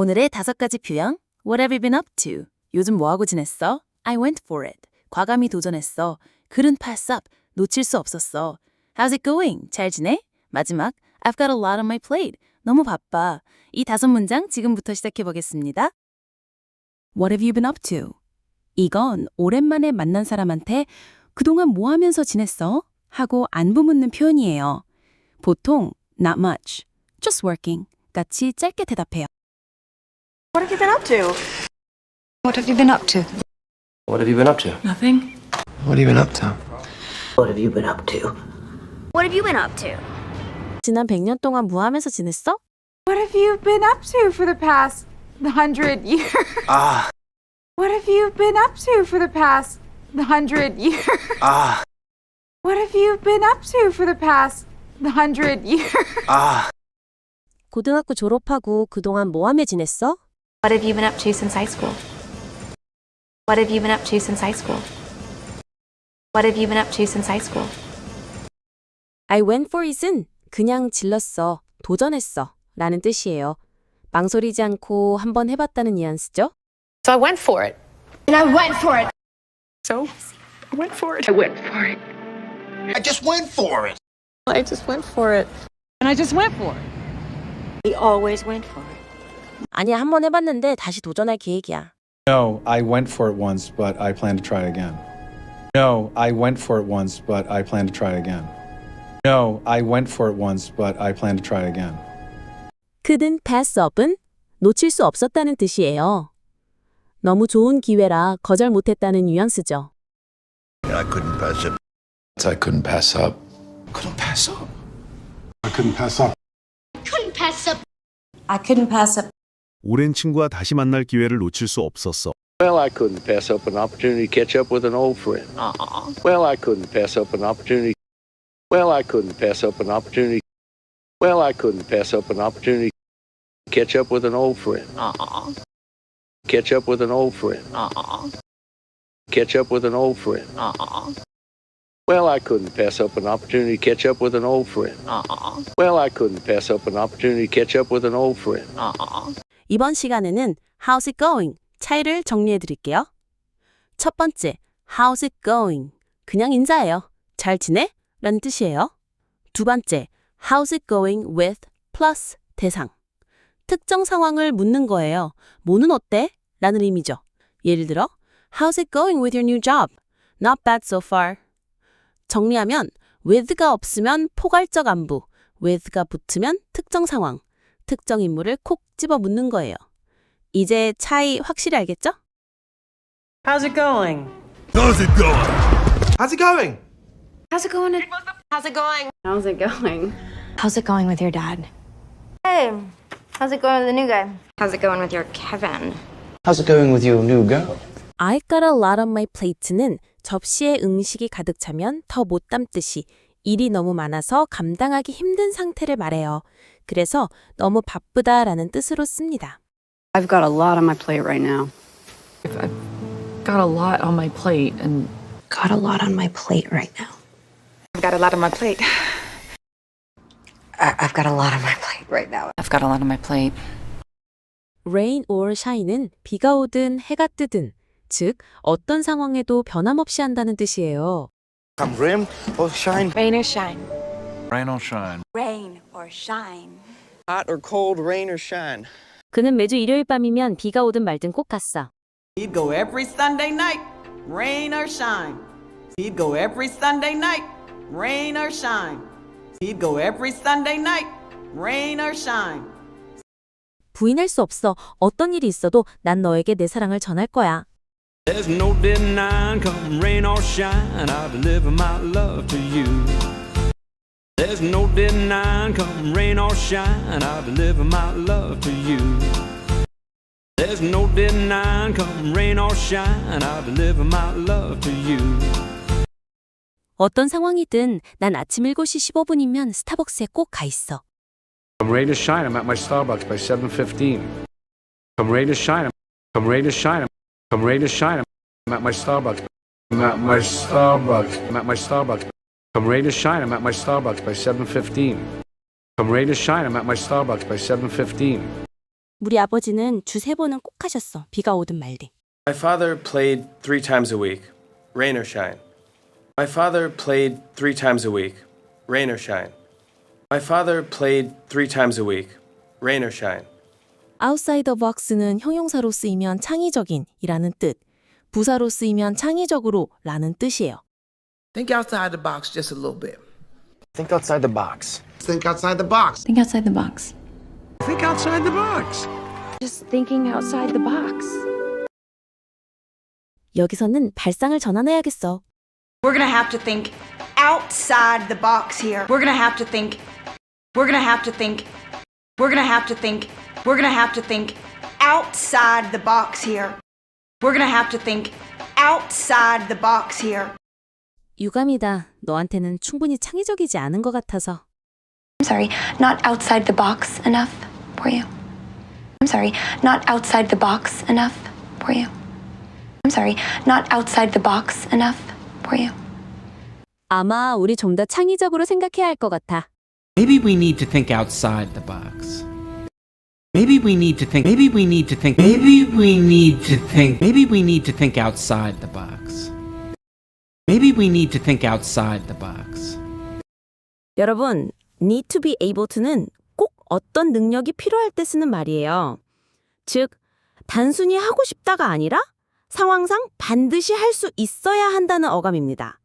오늘의 다섯 가지 표현. What have you been up to? 요즘 뭐하고 지냈어? I went for it. 과감히 도전했어. pass up. 놓칠 수 없었어. How's it going? 잘 지내? 마지막. I've got a lot on my plate. 너무 바빠. 이 다섯 문장 지금부터 시작해 보겠습니다. What have you been up to? 이건 오랜만에 만난 사람한테 그동안 뭐 하면서 지냈어? 하고 안부 묻는 표현이에요. 보통 not much, just working 같이 짧게 대답해요. What have you been up to? What have you been up to? What have you been up to? Nothing. What have you been up to? What have you been up to? What have you been up to? 지난 100년 동안 뭐 하면서 지냈어? What have you been up to for the past hundred years? Ah, What have you been up to for the past hundred years? ah, What have you been up to for the past hundred years? ah. 고등학교 졸업하고 그동안 뭐 하며 지냈어? What have you been up to since high school? What have you been up to since high school? What have you been up to since high school? I went for it은 그냥 질렀어, 도전했어 라는 뜻이에요. 망설이지 않고 한번 해봤다는 뉘앙스죠? So I went for it. And I went for it. So I went for it. I went for it. I just went for it. I just went for it. And I just went for it. We always went for it. 아니야, 한 번 해봤는데 다시 도전할 계획이야. No, I went for it once, but I plan to try again. No, I went for it once, but I plan to try again. No, I went for it once, but I plan to try again. couldn't pass up은 놓칠 수 없었다는 뜻이에요. 너무 좋은 기회라 거절 못했다는 뉘앙스죠. I couldn't pass it. I couldn't pass up. Couldn't pass up. I couldn't pass up. Couldn't pass up. I couldn't pass up. 오랜 친구와 다시 만날 기회를 놓칠 수 없었어. Well, I couldn't pass up an opportunity to catch up with an old friend. Well, I couldn't pass up an opportunity. Well, I couldn't pass up an opportunity. Well, I couldn't pass up an opportunity to catch up with an old friend. Catch up with an old friend. Catch up with an old friend. Well, I couldn't pass up an opportunity to catch up with an old friend. Well, I couldn't pass up an opportunity to catch up with an old friend. 이번 시간에는 How's it going? 차이를 정리해 드릴게요. 첫 번째, How's it going? 그냥 인사예요. 잘 지내? 라는 뜻이에요. 두 번째, How's it going with plus 대상. 특정 상황을 묻는 거예요. 뭐는 어때? 라는 의미죠. 예를 들어, How's it going with your new job? Not bad so far. 정리하면 with가 없으면 포괄적 안부, with가 붙으면 특정 상황, 특정 인물을 콕 집어 묻는 거예요. 이제 차이 확실히 알겠죠? How's it going? How's it going? How's it going? How's it going? How's it going? How's it going? How's it going with your dad? Hey, how's it going with the new guy? How's it going with your Kevin? How's it going with your new girl? I got a lot on my plate는 접시에 음식이 가득 차면 더 못 담듯이 일이 너무 많아서 감당하기 힘든 상태를 말해요. 그래서 너무 바쁘다라는 뜻으로 씁니다. I've got a lot on my plate right now. I've got a lot on my plate and Got a lot on my plate right now. I've got a lot on my plate. I've got a lot on my plate right now. I've got a lot on my plate. rain or shine은 비가 오든 해가 뜨든 즉 어떤 상황에도 변함없이 한다는 뜻이에요. Come rain or shine. Rain or shine. Rain or shine. Rain or shine. Hot or cold, rain or shine. 그는 매주 일요일 밤이면 비가 오든 말든 꼭 갔어. He'd go every Sunday night, rain or shine. He'd go every Sunday night, rain or shine. He'd go every Sunday night, rain or shine. 부인할 수 없어. 어떤 일이 있어도 난 너에게 내 사랑을 전할 거야. There's no denying, come rain or shine, I'll deliver my love to you. There's no denying, come rain or shine, I'll deliver my love to you. There's no denying, come rain or shine, I'll deliver my love to you. 어떤 상황이든 난 아침 7시 15분이면 스타벅스에 꼭 가 있어. Come rain or shine, I'm at my Starbucks by 7.15. Come rain or shine, come rain or shine, come rain or shine, I'm at my Starbucks. I'm at my Starbucks. I'm at my Starbucks. Come rain or shine, I'm at my Starbucks by 7.15. Come rain or shine, I'm at my Starbucks by 7.15. 우리 아버지는 주 세 번은 꼭 하셨어. 비가 오든 말든. My father played three times a week, rain or shine. My father played three times a week, rain or shine. My father played three times a week, rain or shine. Outside the box는 형용사로 쓰이면 창의적인 이라는 뜻, 부사로 쓰이면 창의적으로 라는 뜻이에요. Think outside the box just a little bit. Think outside the box. Think outside the box. Think outside the box. Think outside the box. Just thinking outside the box. 여기서는 발상을 전환해야겠어. We're gonna have to think outside the box here. We're gonna have to think. We're gonna have to think. We're gonna have to think. We're gonna have to think outside the box here. We're gonna have to think outside the box here. 유감이다. 너한테는 충분히 창의적이지 않은 것 같아서. I'm sorry, not outside the box enough for you. I'm sorry, not outside the box enough for you. I'm sorry, not outside the box enough for you. 아마 우리 좀 더 창의적으로 생각해야 할 것 같아. Maybe we need to think outside the box. Maybe we need to think. Maybe we need to think. Maybe we need to think. Maybe we need to think outside the box. Maybe we need to think outside the box. 여러분, need to be able to는 꼭 어떤 능력이 필요할 때 쓰는 말이에요. 즉, 단순히 하고 싶다가 아니라 상황상 반드시 할 수 있어야 한다는 어감입니다.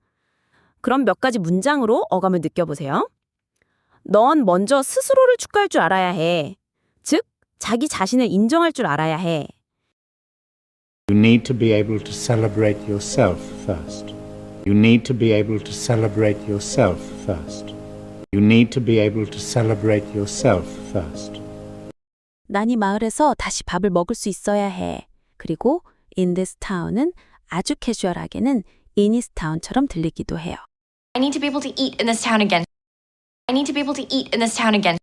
그럼 몇 가지 문장으로 어감을 느껴보세요. 넌 먼저 스스로를 축하할 줄 알아야 해. 즉, 자기 자신을 인정할 줄 알아야 해. You need to be able to celebrate yourself first. You need to be able to celebrate yourself first. You need to be able to celebrate yourself first. 난 이 마을에서 다시 밥을 먹을 수 있어야 해. 그리고 in this town은 아주 캐주얼하게는 in this town처럼 들리기도 해요. I need to be able to eat in this town again. I need to be able to eat in this town again.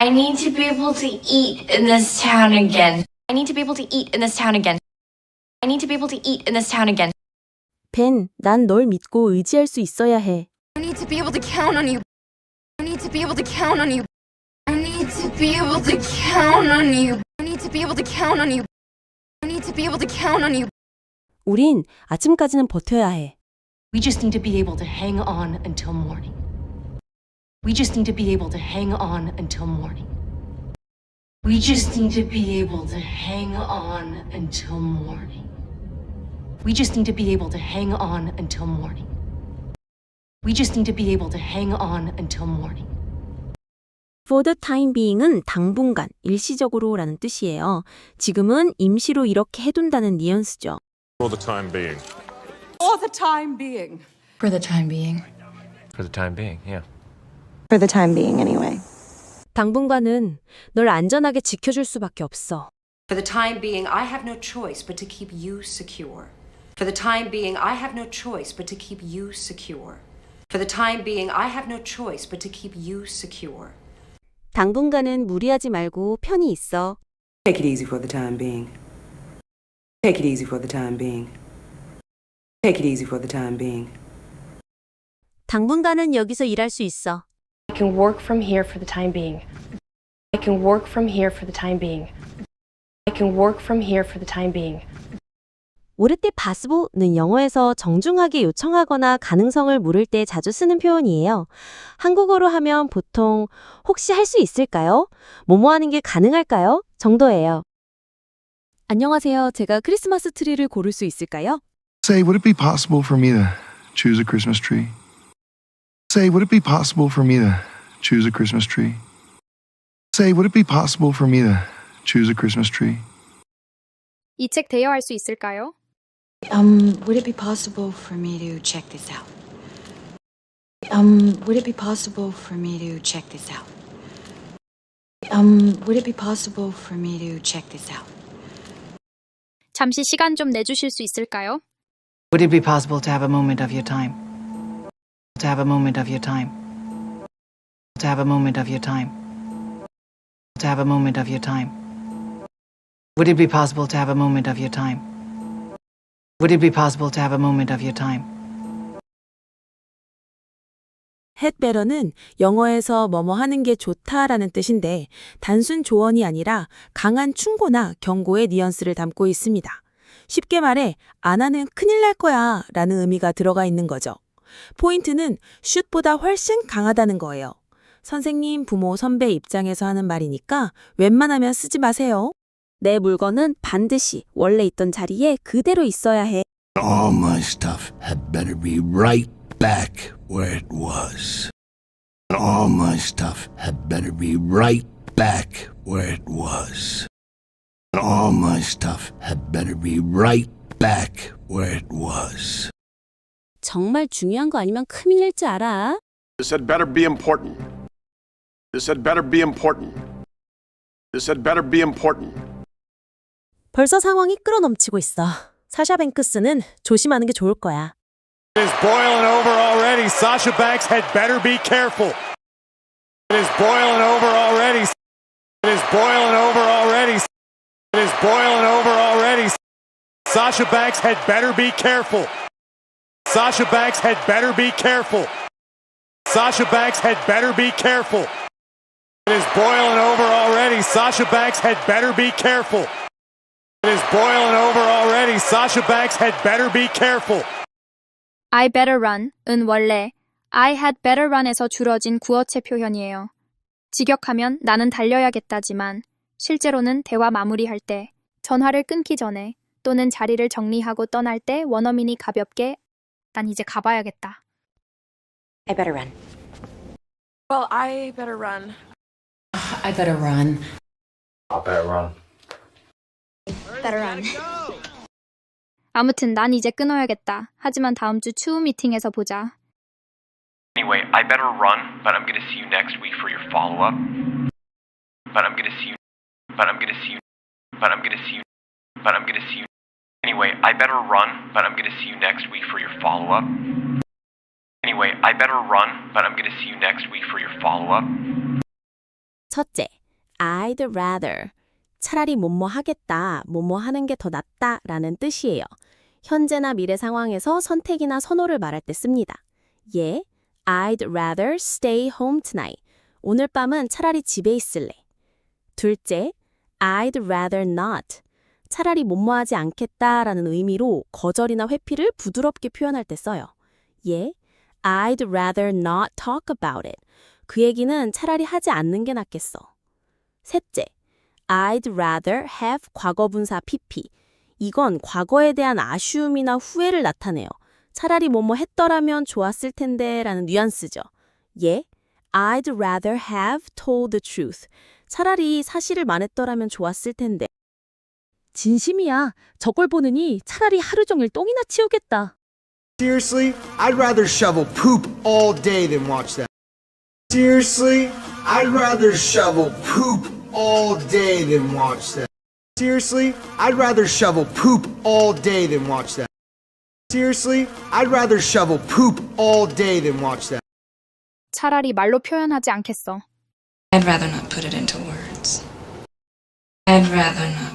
I need to be able to eat in this town again. I need to be able to eat in this town again. I need to be able to eat in this town again. 벤, 난 널 믿고 의지할 수 있어야 해. I need to be able to count on you. I need to be able to count on you. I need to be able to count on you. I need to be able to count on you. I need to be able to count on you. 우린 아침까지는 버텨야 해. We just need to be able to hang on until morning. We just need to be able to hang on until morning. We just need to be able to hang on until morning. We just need to be able to hang on until morning. We just need to be able to hang on until morning. For the time being은 당분간, 일시적으로라는 뜻이에요. 지금은 임시로 이렇게 해둔다는 뉘앙스죠. For the time being. For the time being. For the time being. For the time being, yeah. For the time being, anyway. 당분간은 널 안전하게 지켜줄 수밖에 없어. For the time being, I have no choice but to keep you secure. For the time being, I have no choice but to keep you secure. For the time being, I have no choice but to keep you secure. 당분간은 무리하지 말고 편히 있어. Take it easy for the time being. Take it easy for the time being. Take it easy for the time being. 당분간은 여기서 일할 수 있어. I can work from here for the time being. I can work from here for the time being. I can work from here for the time being. 오르테 바스보는 영어에서 정중하게 요청하거나 가능성을 물을 때 자주 쓰는 표현이에요. 한국어로 하면 보통 혹시 할 수 있을까요? 뭐뭐 하는 게 가능할까요? 정도예요. 안녕하세요. 제가 크리스마스 트리를 고를 수 있을까요? Say, would it be possible for me to choose a Christmas tree? Say, would it be possible for me to choose a Christmas tree? Say, would it be possible for me to choose a Christmas tree? 이 책 대여할 수 있을까요? Um, would it be possible for me to check this out? Um, would it be possible for me to check this out? Um, would it be possible for me to check this out? 잠시 시간 좀 내주실 수 있을까요? Would it be possible to have a moment of your time? To have a moment of your time. To have a moment of your time. To have a moment of your time. Would it be possible to have a moment of your time? Would it be possible to have a moment of your time? better는 영어에서 뭐뭐 하는 게 좋다라는 뜻인데 단순 조언이 아니라 강한 충고나 경고의 뉘앙스를 담고 있습니다. 쉽게 말해 안 하는 큰일 날 거야 라는 의미가 들어가 있는 거죠. 포인트는 should보다 훨씬 강하다는 거예요. 선생님, 부모, 선배 입장에서 하는 말이니까 웬만하면 쓰지 마세요. 내 물건은 반드시 원래 있던 자리에 그대로 있어야 해. All my stuff had better be right back where it was. All my stuff had better be right back where it was. All my stuff had better be right back where it was. 정말 중요한 거 아니면 큰일 날 줄 알아. This had better be important. This had better be important. This had better be important. 벌써 상황이 끌어넘치고 있어. 사샤 뱅크스는 조심하는 게 좋을 거야. It is boiling over already. Sasha Banks had better be careful. It is boiling over already. It is boiling over already. It is boiling over already. Sasha Banks had better be careful. Sasha Banks had better be careful. Sasha Banks had better be careful. It is boiling over already. Sasha Banks had better be careful. It is boiling over already. Sasha Banks had better be careful. I better run 은 원래 I had better run에서 줄어진 구어체 표현이에요. 직역하면 나는 달려야겠다지만 실제로는 대화 마무리할 때 전화를 끊기 전에 또는 자리를 정리하고 떠날 때 원어민이 가볍게 난 이제 가봐야겠다. I better run. Well, I better run. I better run. I better run. Better run. 아무튼 난 이제 끊어야겠다. 하지만 다음 주 추후 미팅에서 보자. Anyway, I better run, but I'm gonna see you next week for your follow up. But I'm gonna see you. But I'm gonna see you. But I'm gonna see you. But I'm gonna see you. Anyway, I better run, but I'm gonna see you next week for your follow up. Anyway, I better run, but I'm gonna see you next week for your follow up. 첫째, I'd rather. 차라리 뭐뭐 하겠다, 뭐뭐 하는 게 더 낫다 라는 뜻이에요. 현재나 미래 상황에서 선택이나 선호를 말할 때 씁니다. 예, I'd rather stay home tonight. 오늘 밤은 차라리 집에 있을래. 둘째, I'd rather not. 차라리 뭐뭐 하지 않겠다라는 의미로 거절이나 회피를 부드럽게 표현할 때 써요. 예, I'd rather not talk about it. 그 얘기는 차라리 하지 않는 게 낫겠어. 셋째, I'd rather have 과거분사 PP. 이건 과거에 대한 아쉬움이나 후회를 나타내요. 차라리 뭐뭐 했더라면 좋았을 텐데 라는 뉘앙스죠. 예, I'd rather have told the truth. 차라리 사실을 말했더라면 좋았을 텐데. 진심이야. 저걸 보느니 차라리 하루 종일 똥이나 치우겠다. Seriously, I'd rather shovel poop all day than watch that. Seriously, I'd rather shovel poop all day than watch that. Seriously, I'd rather shovel poop all day than watch that. Seriously, I'd rather shovel poop all day than watch that. 차라리 말로 표현하지 않겠어. I'd rather not put it into words. I'd rather not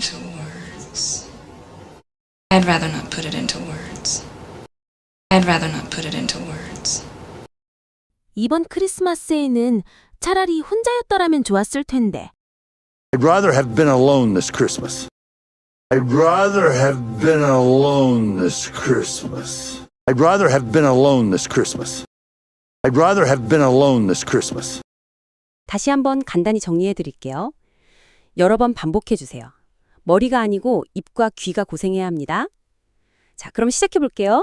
into words. I'd rather not put it into words. I'd rather not put it into words. 이번 크리스마스에는 차라리 혼자였더라면 좋았을 텐데. I'd rather have been alone this Christmas. I'd rather have been alone this Christmas. I'd rather have been alone this Christmas. I'd rather have been alone this Christmas. 다시 한번 간단히 정리해 드릴게요. 여러 번 반복해 주세요. 머리가 아니고 입과 귀가 고생해야 합니다. 자, 그럼 시작해 볼게요.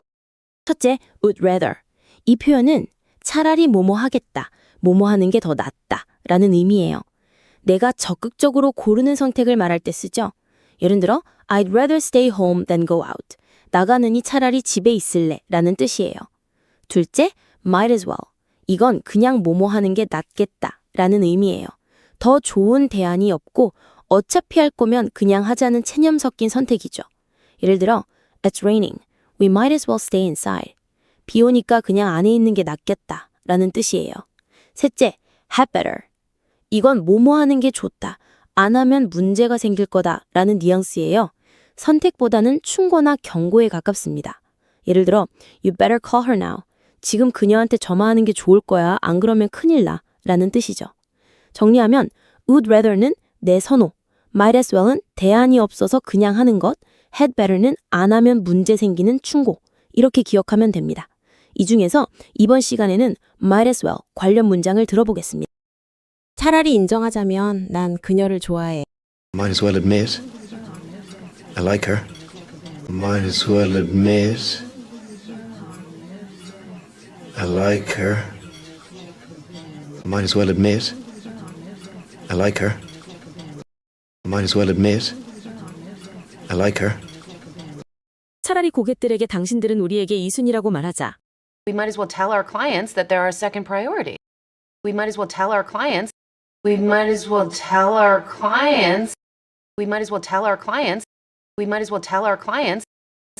첫째, would rather. 이 표현은 차라리 뭐뭐 하겠다, 뭐뭐 하는 게 더 낫다 라는 의미예요. 내가 적극적으로 고르는 선택을 말할 때 쓰죠. 예를 들어, I'd rather stay home than go out. 나가느니 차라리 집에 있을래 라는 뜻이에요. 둘째, might as well. 이건 그냥 뭐뭐 하는 게 낫겠다 라는 의미예요. 더 좋은 대안이 없고 어차피 할 거면 그냥 하자는 체념 섞인 선택이죠. 예를 들어, It's raining. We might as well stay inside. 비 오니까 그냥 안에 있는 게 낫겠다 라는 뜻이에요. 셋째, have better. 이건 뭐뭐 하는 게 좋다. 안 하면 문제가 생길 거다 라는 뉘앙스예요. 선택보다는 충고나 경고에 가깝습니다. 예를 들어, You better call her now. 지금 그녀한테 전화하는 게 좋을 거야. 안 그러면 큰일 나. 라는 뜻이죠. 정리하면 would rather는 내 선호, might as well은 대안이 없어서 그냥 하는 것, had better는 안 하면 문제 생기는 충고. 이렇게 기억하면 됩니다. 이 중에서 이번 시간에는 might as well 관련 문장을 들어보겠습니다. 차라리 인정하자면 난 그녀를 좋아해. Might as well admit I like her. Might as well admit I like her. Might as well admit I like her. Might as well admit I like her. 차라리 고객들에게 당신들은 우리에게 이순이라고 말하자. We might as well tell our clients that they're our second priority. We might as well tell our clients. We might as well tell our clients. We might as well tell our clients. We might as well tell our clients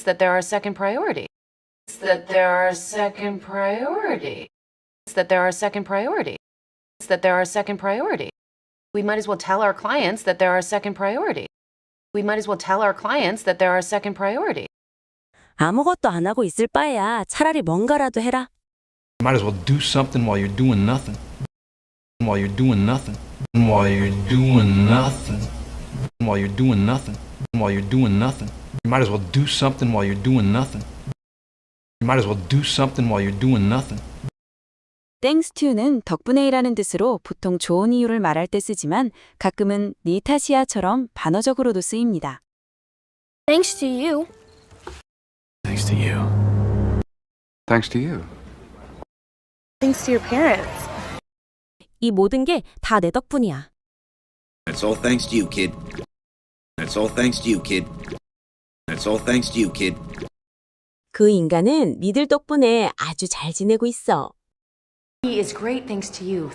that they're our second priority. That they're our second priority. That they're our second priority. That they're our second priority. We might as well tell our clients that they're our second priority. We might as well tell our clients that they're our second priority. 아무것도 안 하고 있을 바에야 차라리 뭔가라도 해라. Might as well do something while you're doing nothing. While you're doing nothing. While you're doing nothing. While you're doing nothing. While you're doing nothing. You might as well do something while you're doing nothing. You might as well do something while you're doing nothing. 땡스 투는 덕분에이라는 뜻으로 보통 좋은 이유를 말할 때 쓰지만 가끔은 니 탓이야처럼 반어적으로도 쓰입니다. Thanks to you. Thanks to you. Thanks to you. Thanks to your parents. 이 모든 게 다 내 덕분이야. It's all thanks to you, kid. It's all thanks to you, kid. It's all thanks to you, kid. 그 인간은 니들 덕분에 아주 잘 지내고 있어. He is great thanks to you.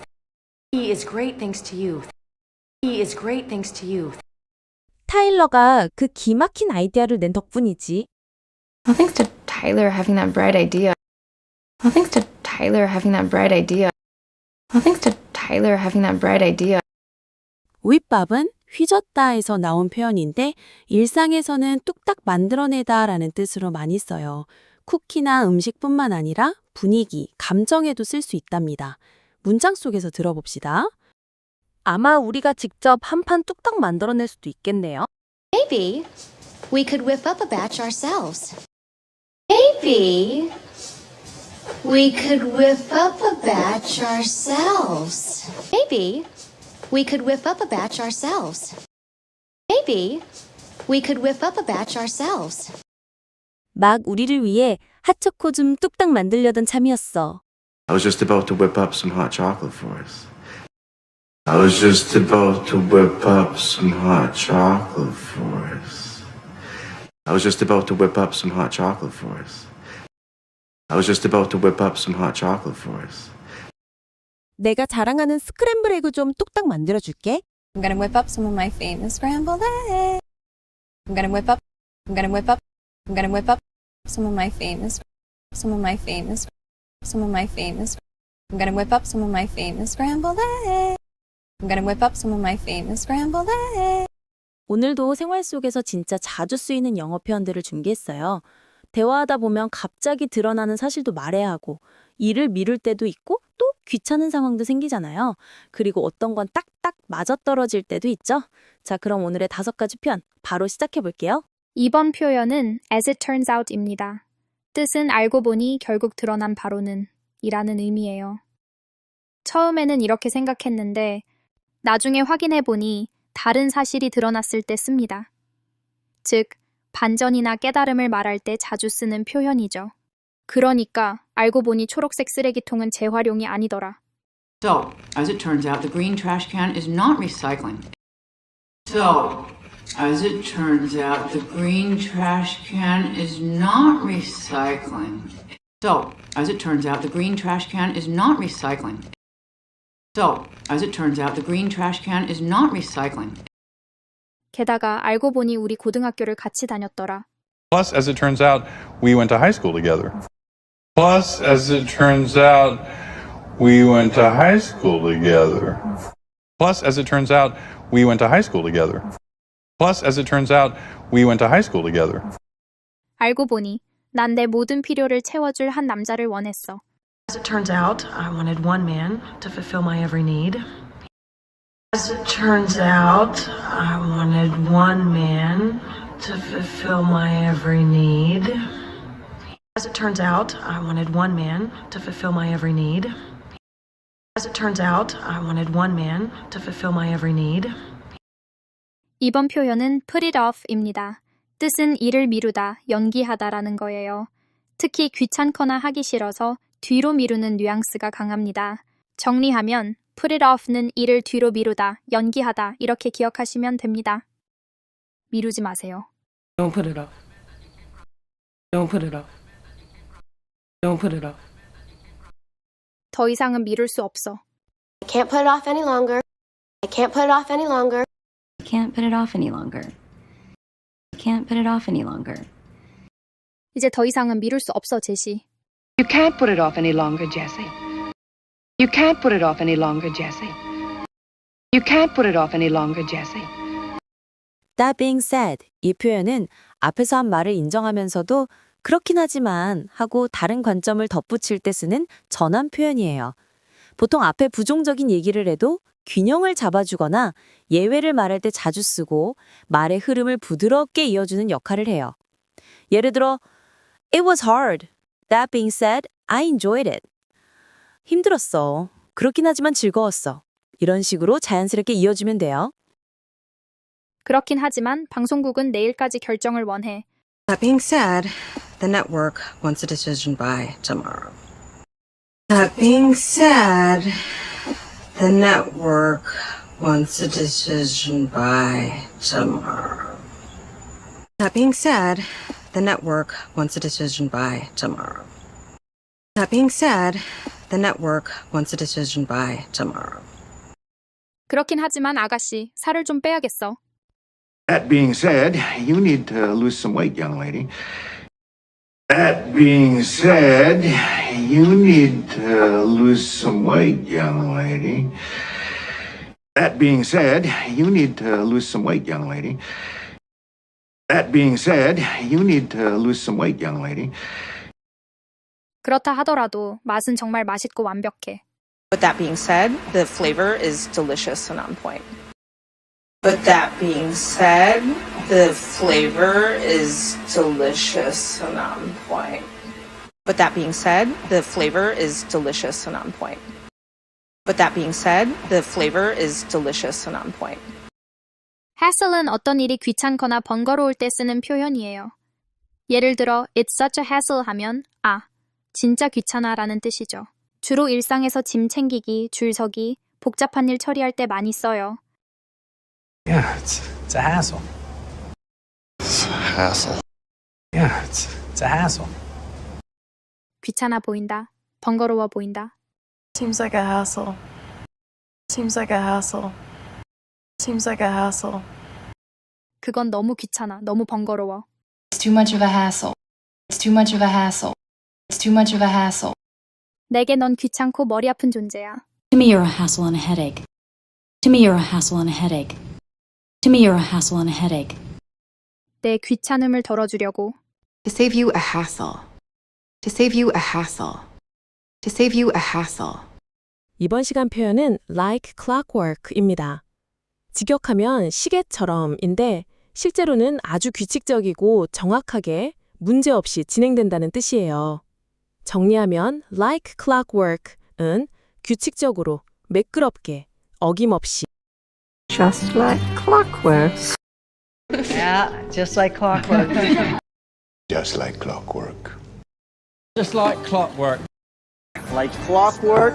He is great thanks to you. He is great thanks to you. 타일러가 그 기막힌 아이디어를 낸 덕분이지. Well, thanks to Tyler having that bright idea. Well, thanks to Tyler having that bright idea. Well, thanks to Tyler having that bright idea. 윗밥은 휘젓다에서 나온 표현인데 일상에서는 뚝딱 만들어내다라는 뜻으로 많이 써요. 쿠키나 음식뿐만 아니라 분위기, 감정에도 쓸 수 있답니다. 문장 속에서 들어봅시다. 아마 우리가 직접 한 판 뚝딱 만들어낼 수도 있겠네요. Maybe we could whip up a batch ourselves. Maybe we could whip up a batch ourselves. Maybe we could whip up a batch ourselves. Maybe we could whip up a batch ourselves. 막 우리를 위해 핫초코 좀 뚝딱 만들려던 참이었어. I was just about to whip up some hot chocolate for us. I was just about to whip up some hot chocolate for us. I was just about to whip up some hot chocolate for us. I was just about to whip up some hot chocolate for us. 내가 자랑하는 스크램블 에그 좀 뚝딱 만들어 줄게. I'm gonna whip up some of my famous scrambled eggs. I'm gonna whip up. I'm gonna whip up. I'm gonna whip up some of my famous, some of my famous, some of my famous. I'm gonna whip up some of my famous scrambled eggs. I'm gonna whip up some of my famous scrambled eggs. 오늘도 생활 속에서 진짜 자주 쓰이는 영어 표현들을 준비했어요. 대화하다 보면 갑자기 드러나는 사실도 말해야 하고, 일을 미룰 때도 있고, 또 귀찮은 상황도 생기잖아요. 그리고 어떤 건 딱딱 맞아떨어질 때도 있죠. 자, 그럼 오늘의 다섯 가지 표현 바로 시작해 볼게요. 이번 표현은 as it turns out입니다. 뜻은 알고 보니 결국 드러난 바로는 이라는 의미예요. 처음에는 이렇게 생각했는데 나중에 확인해 보니 다른 사실이 드러났을 때 씁니다. 즉, 반전이나 깨달음을 말할 때 자주 쓰는 표현이죠. 그러니까 알고 보니 초록색 쓰레기통은 재활용이 아니더라. So, as it turns out, the green trash can is not recycling. So, as it turns out, the green trash can is not recycling. So, as it turns out, the green trash can is not recycling. So, as it turns out, the green trash can is not recycling. 게다가 알고 보니 우리 고등학교를 같이 다녔더라. Plus, as it turns out, we went to high school together. Plus, as it turns out, we went to high school together. Plus, as it turns out, we went to high school together. Plus, as it turns out, we went to high school together. 알고 보니 난 내 모든 필요를 채워줄 한 남자를 원했어. As it turns out, I wanted one man to fulfill my every need. As it turns out, I wanted one man to fulfill my every need. As it turns out, I wanted one man to fulfill my every need. As it turns out, I wanted one man to fulfill my every need. 이번 표현은 put it off입니다. 뜻은 일을 미루다, 연기하다라는 거예요. 특히 귀찮거나 하기 싫어서 뒤로 미루는 뉘앙스가 강합니다. 정리하면 put it off는 일을 뒤로 미루다, 연기하다 이렇게 기억하시면 됩니다. 미루지 마세요. Don't put it off. Don't put it off. Don't put it off. 더 이상은 미룰 수 없어. I can't put it off any longer. I can't put it off any longer. Can't put it off any longer. Can't put it off any longer. 이제 더 이상은 미룰 수 없어, 제시. You can't put it off any longer, Jesse. You can't put it off any longer, Jesse. You can't put it off any longer, Jesse. That being said, 이 표현은 앞에서 한 말을 인정하면서도 그렇긴 하지만 하고 다른 관점을 덧붙일 때 쓰는 전환 표현이에요. 보통 앞에 부정적인 얘기를 해도 균형을 잡아주거나 예외를 말할 때 자주 쓰고 말의 흐름을 부드럽게 이어주는 역할을 해요. 예를 들어, It was hard. That being said, I enjoyed it. 힘들었어. 그렇긴 하지만 즐거웠어. 이런 식으로 자연스럽게 이어주면 돼요. 그렇긴 하지만 방송국은 내일까지 결정을 원해. That being said, the network wants a decision by tomorrow. That being said, the network wants a decision by tomorrow. That being said, the network wants a decision by tomorrow. That being said, the network wants a decision by tomorrow. 그렇긴 하지만 아가씨, 살을 좀 빼야겠어. That being said, you need to lose some weight, young lady. That being said, you need to lose some weight, young lady. That being said, you need to lose some weight, young lady. That being said, you need to lose some weight, young lady. 그렇다 하더라도 맛은 정말 맛있고 완벽해. But that being said, the flavor is delicious and on point. But that being said, the flavor is delicious and on point. But that being said, the flavor is delicious and on point. But that being said, the flavor is delicious and on point. hassle은 어떤 일이 귀찮거나 번거로울 때 쓰는 표현이에요. 예를 들어 it's such a hassle 하면 아, 진짜 귀찮아라는 뜻이죠. 주로 일상에서 짐 챙기기, 줄 서기, 복잡한 일 처리할 때 많이 써요. Yeah, it's, it's a hassle. Hassle. Yeah, it's, it's a hassle. 귀찮아 보인다. 번거로워 보인다. Seems like a hassle. Seems like a hassle. Seems like a hassle. 그건 너무 귀찮아. 너무 번거로워. It's too much of a hassle. It's too much of a hassle. It's too much of a hassle. 내게 넌 귀찮고 머리 아픈 존재야. To me, you're a hassle and a headache. To me, you're a hassle and a headache. To me, you're a hassle and a headache. 내 귀찮음을 덜어주려고. To save you a hassle. To save you a hassle. To save you a hassle. 이번 시간 표현은 like clockwork입니다. 직역하면 시계처럼인데 실제로는 아주 규칙적이고 정확하게 문제없이 진행된다는 뜻이에요. 정리하면 like clockwork은 규칙적으로 매끄럽게 어김없이 Just like clockwork. Yeah, just like clockwork. Just like clockwork. Just like clockwork. Like clockwork.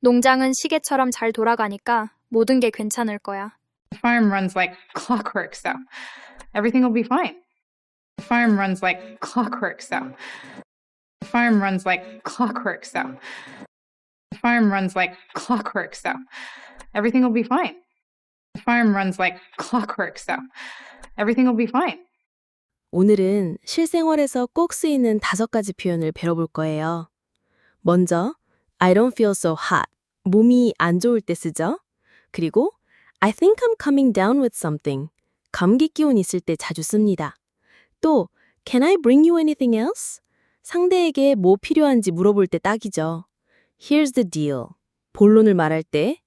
농장은 시계처럼 잘 돌아가니까 모든 게 괜찮을 거야. The farm runs like clockwork, so everything will be fine. The farm runs like clockwork, so the farm runs like clockwork, so the farm runs like clockwork, so everything will be fine. The farm runs like clockwork, so everything will be fine. 오늘은 실생활에서 꼭 쓰이는 다섯 가지 표현을 배워볼 거예요. 먼저, I don't feel so hot. 몸이 안 좋을 때 쓰죠. 그리고, I think I'm coming down with something. 감기 기운 있을 때 자주 씁니다. 또, Can I bring you anything else? 상대에게 뭐 필요한지 물어볼 때 딱이죠. Here's the deal. 본론을 말할 때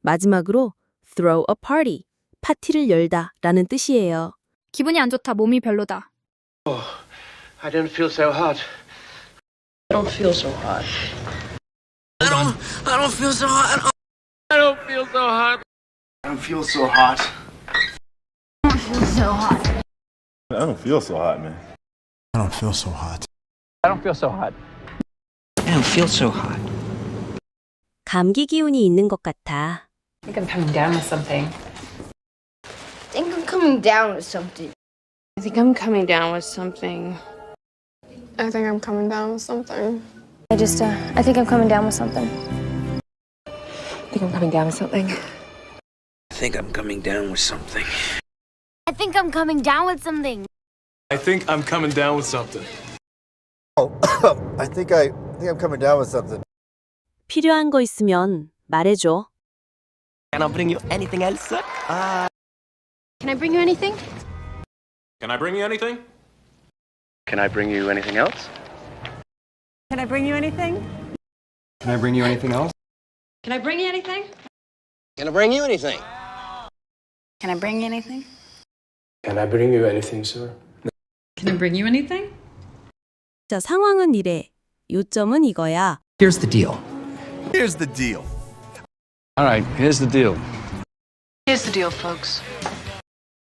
마지막으로 throw a party. 파티를 열다 라는 뜻이에요. 기분이 안 좋다. 몸이 별로다. I don't feel so hot. I don't feel so hot. I don't, I don't feel so hot. I don't feel so hot. I don't feel so hot. I don't feel so hot, man. I don't feel so hot. I don't feel so hot. I don't feel so hot. 감기 기운이 있는 것 같아. I think I'm coming down with something. I think I'm coming down with something. I think I'm coming down with something. I think I'm coming down with something. I just, uh, I think I'm coming down with something. I think I'm coming down with something. I think I'm coming down with something. I think I'm coming down with something. I think I'm coming down with something. Oh, I think I, I think I'm coming down with something. 필요한 거 있으면 말해줘. Can I bring you anything else? Can I bring you anything? Can I bring you anything? Can I bring you anything else? Can I bring you anything? Can I bring you anything else? Can I bring you anything? Can I bring you anything? Can I bring you anything? Can I bring you anything, sir? Can I bring you anything? 자, 상황은 이래. 요점은 이거야. Here's the deal. Here's the deal. All right, here's the deal. Here's the deal, folks.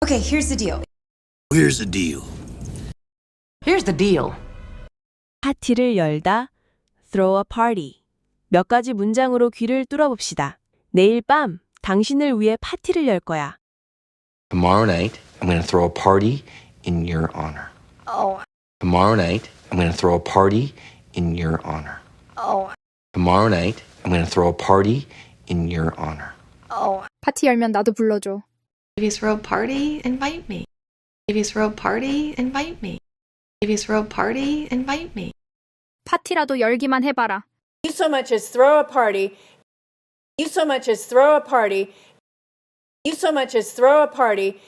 Okay, here's the deal. Here's the deal. Here's the deal. 파티를 열다. throw a party. 몇 가지 문장으로 귀를 뚫어봅시다. 내일 밤 당신을 위해 파티를 열 거야. Tomorrow night, I'm going to throw a party in your honor. Oh, Tomorrow night, I'm going to throw a party in your honor. oh, Tomorrow night, I'm going to throw a party in your honor. oh. 파티 열면 나도 불러줘. If you throw a party, invite me. If you throw a party, invite me. If you throw a party, invite me. 파티라도 열기만 해봐라. You so much as throw a party. You so much as throw a party. You so much as throw a party.